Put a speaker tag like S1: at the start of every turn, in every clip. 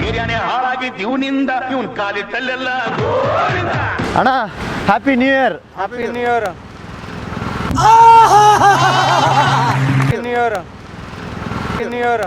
S1: ಏರಿಯಾನೇ ಹಾಳಾಗಿದ್ದು ಇವನಿಂದ ಇವನ್ ಕಾಲಿಟ್ಟಲ್ಲೆಲ್ಲ
S2: ಅಣ್ಣ happy new year
S3: happy new year new year new year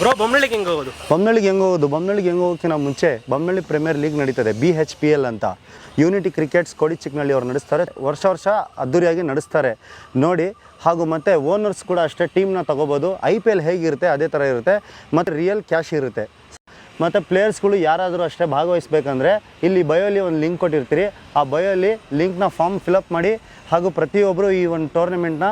S3: bro ಬೊಮ್ಮಳಿಗೆ ಹೆಂಗೆ ಹೋಗೋದು?
S2: ಬೊಮ್ಮನಳ್ಳಿಗೆ ಹೆಂಗೆ ಹೋಗೋದು? ಬೊಮ್ಮನಳ್ಳಿಗೆ ಹೆಂಗೆ ಹೋಗೋಕ್ಕಿಂತ ಮುಂಚೆ ಬೊಮ್ಮನಳ್ಳಿ ಪ್ರೀಮಿಯರ್ ಲೀಗ್ ನಡೀತದೆ ಬಿ ಎಚ್ ಪಿ ಎಲ್ ಅಂತ. ಯೂನಿಟಿ ಕ್ರಿಕೆಟ್ಸ್ ಕೋಡಿ ಚಿಕ್ಕನಳ್ಳಿ ಅವ್ರು ನಡೆಸ್ತಾರೆ. ವರ್ಷ ವರ್ಷ ಅದ್ದೂರಿಯಾಗಿ ನಡೆಸ್ತಾರೆ. ನೋಡಿ, ಹಾಗೂ ಮತ್ತು ಓನರ್ಸ್ ಕೂಡ ಅಷ್ಟೇ ಟೀಮ್ನ ತಗೋಬೋದು. ಐ ಪಿ ಎಲ್ ಹೇಗಿರುತ್ತೆ, ಅದೇ ಥರ ಇರುತ್ತೆ. ಮತ್ತು ರಿಯಲ್ ಕ್ಯಾಶ್ ಇರುತ್ತೆ. ಮತ್ತು ಪ್ಲೇಯರ್ಸ್ಗಳು ಯಾರಾದರೂ ಅಷ್ಟೇ ಭಾಗವಹಿಸ್ಬೇಕಂದ್ರೆ ಇಲ್ಲಿ ಬಯೋಲಿ ಒಂದು ಲಿಂಕ್ ಕೊಟ್ಟಿರ್ತೀರಿ. ಆ ಬಯೋಲಿ ಲಿಂಕ್ನ ಫಾರ್ಮ್ ಫಿಲಪ್ ಮಾಡಿ, ಹಾಗೂ ಪ್ರತಿಯೊಬ್ಬರು ಈ ಒಂದು ಟೂರ್ನಮೆಂಟ್ನ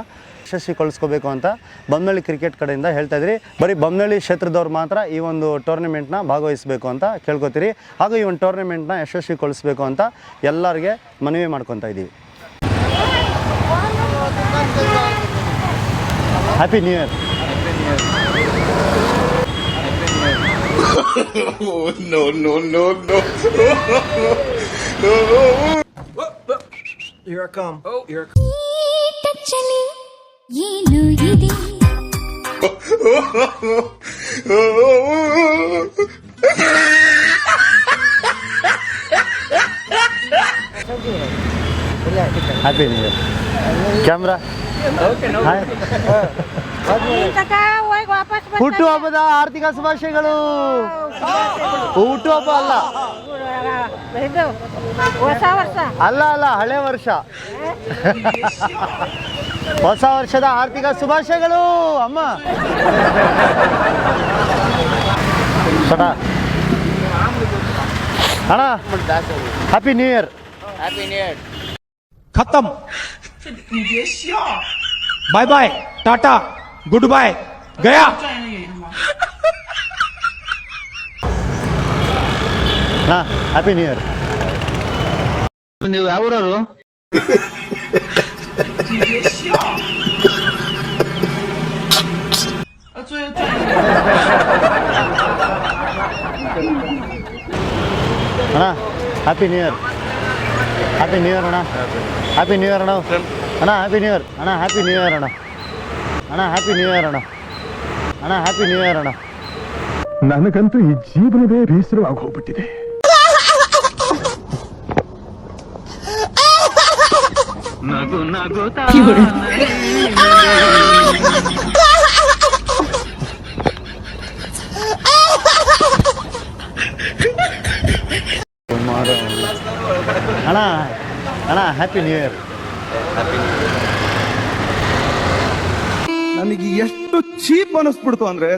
S2: ಯಶಸ್ವಿಗೊಳಿಸ್ಕೋಬೇಕು ಅಂತ ಬೊಮ್ಮನಳ್ಳಿ ಕ್ರಿಕೆಟ್ ಕಡೆಯಿಂದ ಹೇಳ್ತಾ ಇದ್ರಿ ಬರೀ ಬೊಮ್ಮನಳ್ಳಿ ಕ್ಷೇತ್ರದವ್ರು ಮಾತ್ರ ಈ ಒಂದು ಟೂರ್ನಮೆಂಟ್ನ ಭಾಗವಹಿಸಬೇಕು ಅಂತ ಕೇಳ್ಕೊತೀರಿ ಹಾಗೂ ಈ ಒಂದು ಟೂರ್ನಮೆಂಟನ್ನ ಯಶಸ್ವಿ ಕೊಳಿಸ್ಬೇಕು ಅಂತ ಎಲ್ಲರಿಗೆ ಮನವಿ ಮಾಡ್ಕೊತಾ ಇದ್ದೀವಿ happy new year
S1: Oh, no, no, no, no.
S3: Here I come. Oh, here
S4: ಟಚ್ಚಲ್ಲಿ ಏನು ಇದೆ
S2: happy new year camera hi ಹುಟ್ಟು ಹಬ್ಬದ ಆರ್ಥಿಕ ಶುಭಾಶಯಗಳು. ಹುಟ್ಟು ಹಬ್ಬ ಅಲ್ಲ. ಅಲ್ಲ ಅಲ್ಲ ಹಳೆ ವರ್ಷ. ಹೊಸ ವರ್ಷದ ಆರ್ಥಿಕ ಶುಭಾಶಯಗಳು ಅಮ್ಮ. ಅಣ್ಣ happy new year
S5: happy new year ಖತಮ್ bye bye tata. Good bye गया
S2: ಹಾ ಹ್ಯಾಪಿ ನ್ಯೂ ಇಯರ್
S6: ನೀವು ಯಾವೂರವರು
S2: ಅಣ್ಣ happy new year happy new year ಅಣ್ಣ ಹ್ಯಾಪಿ ನ್ಯೂ ಇಯರ್ ಅಣ್ಣ ಅಣ್ಣ ಹ್ಯಾಪಿ ನ್ಯೂ ಇಯರ್ ಅಣ್ಣ ಹ್ಯಾಪಿ ನ್ಯೂ ಇಯರ್ ಅಣ್ಣ ಅಣ್ಣ ಹ್ಯಾಪಿ ನ್ಯೂ ಇಯರ್ ಅಣ್ಣ. ಅಣ್ಣ ಹ್ಯಾಪಿ ನ್ಯೂ ಇಯರ್ ಅಣ್ಣ.
S7: ನನಗಂತೂ ಈ ಜೀವನವೇ ಬೇಸರವಾಗಿ ಹೋಗ್ಬಿಟ್ಟಿದೆ.
S6: ನಗು
S2: ಹ್ಯಾಪಿ ಅಣ್ಣ ಅಣ್ಣ ಹ್ಯಾಪಿ ನ್ಯೂ ಇಯರ್
S7: ನನಗೆ ಎಷ್ಟು ಚೀಪ್ ಅನಿಸ್ಬಿಡ್ತು ಅಂದ್ರೆ